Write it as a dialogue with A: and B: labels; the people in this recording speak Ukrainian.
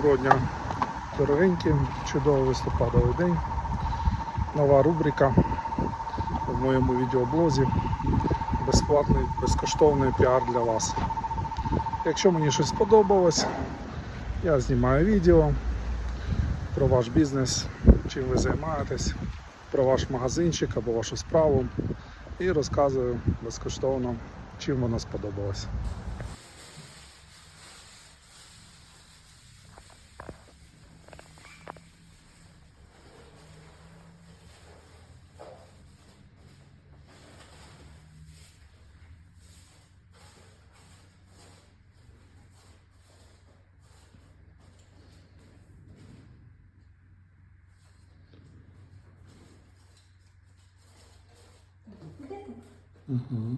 A: Доброго дня, дорогенькі, чудовий листопадовий день. Нова рубрика в моєму відеоблозі. Безплатний, безкоштовний піар для вас. Якщо мені щось сподобалось, я знімаю відео про ваш бізнес, чим ви займаєтесь, про ваш магазинчик або вашу справу і розказую безкоштовно, чим воно сподобалось. Mm-hmm.